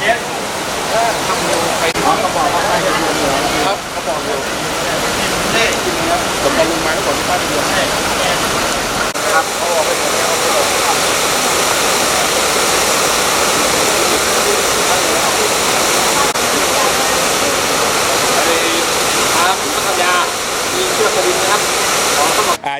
เย็นถ้าทำไป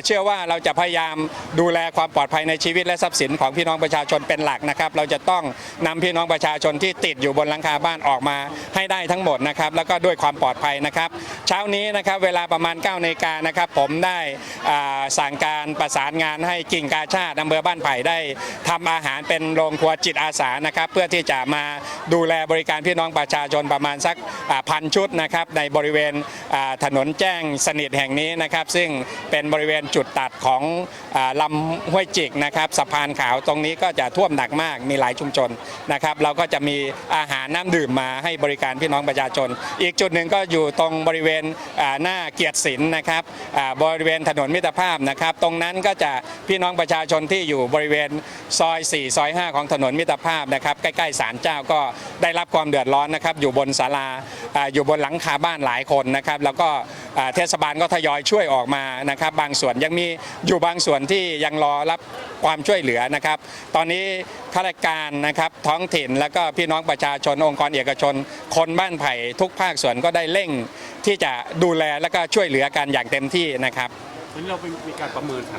เชื่อว่าเราจะพยายามดูแลความปลอดภัยในชีวิตและทรัพย์สินของพี่น้องประชาชนเป็นหลักนะครับ เราจะต้องนำพี่น้องประชาชนที่ติดอยู่บนหลังคาบ้านออกมาให้ได้ทั้งหมดนะครับ แล้วก็ด้วยความปลอดภัยนะครับ เช้านี้นะครับเวลาประมาณ9นาฬิกานะครับ ผมได้สั่งการประสานงานให้กิ่งกาชาติอำเภอบ้านไผ่ได้ทำอาหารเป็นโรงครัวจิตอาสานะครับ เพื่อที่จะมาดูแลบริการพี่น้องประชาชนประมาณสักพันชุดนะครับในบริเวณถนนแจ้งสนิทแห่งนี้นะครับ ซึ่งเป็นบริเวณจุดตัดของลำห้วยจิกนะครับสะพานขาวตรงนี้ก็จะท่วมหนักมากมีหลายชุมชนนะครับเราก็จะมีอาหารน้ำดื่มมาให้บริการพี่น้องประชาชน อีกจุดหนึ่งก็อยู่ตรงบริเวณหน้าเกียรติศิลป์นะครับบริเวณถนนมิตรภาพนะครับ ตรงนั้นก็จะพี่น้องประชาชนที่อยู่บริเวณซอย 4 ซอย 5 ของถนนมิตรภาพนะครับใกล้ๆศาลเจ้าก็ได้รับความเดือดร้อนนะครับอยู่บนศาลาอยู่บนหลังคาบ้านหลายคนนะครับ แล้วก็ เทศบาลก็ทยอยช่วยออกมานะครับ บางส่วนยังมีอยู่บางส่วนที่ยังรอรับความช่วยเหลือนะครับ ตอนนี้ข้าราชการนะครับท้องถิ่นแล้วก็พี่น้องประชาชนองค์กรเอกชน คนบ้านไผ่ทุกภาคส่วนก็ได้เร่งที่จะดูแลแล้วก็ช่วยเหลือกันอย่างเต็มที่นะครับ วันนี้เรามีการประเมินสถาน